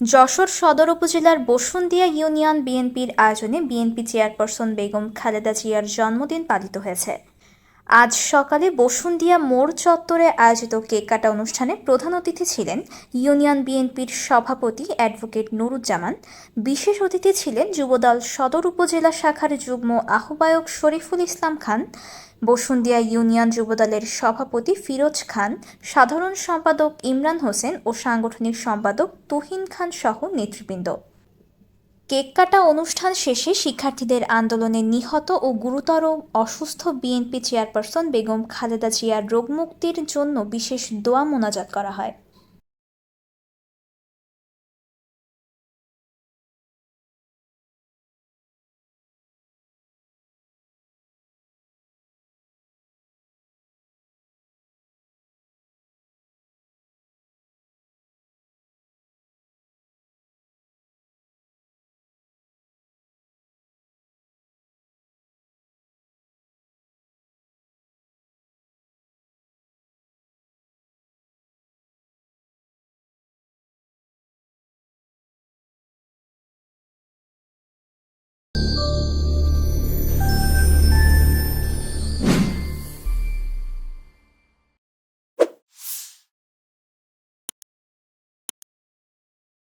যশোর সদর উপজেলার বসুন্দিয়া ইউনিয়ন বিএনপির আয়োজনে বিএনপি চেয়ারপারসন বেগম খালেদা জিয়ার জন্মদিন পালিত হয়েছে। আজ সকালে বসুন্দিয়া মোড় চত্বরে আয়োজিত কেক কাটা অনুষ্ঠানে প্রধান অতিথি ছিলেন ইউনিয়ন বিএনপির সভাপতি অ্যাডভোকেট নুরুজ্জামান। বিশেষ অতিথি ছিলেন যুবদল সদর উপজেলা শাখার যুগ্ম আহ্বায়ক শরীফুল ইসলাম খান বসুন্দিয়া ইউনিয়ন যুবদলের সভাপতি ফিরোজ খান, সাধারণ সম্পাদক ইমরান হোসেন ও সাংগঠনিক সম্পাদক তুহিন খান সহ নেতৃবৃন্দ। কেক কাটা অনুষ্ঠান শেষে শিক্ষার্থীদের আন্দোলনে নিহত ও গুরুতর অসুস্থ বিএনপি চেয়ারপারসন বেগম খালেদা জিয়ার রোগমুক্তির জন্য বিশেষ দোয়া মোনাজাত করা হয়।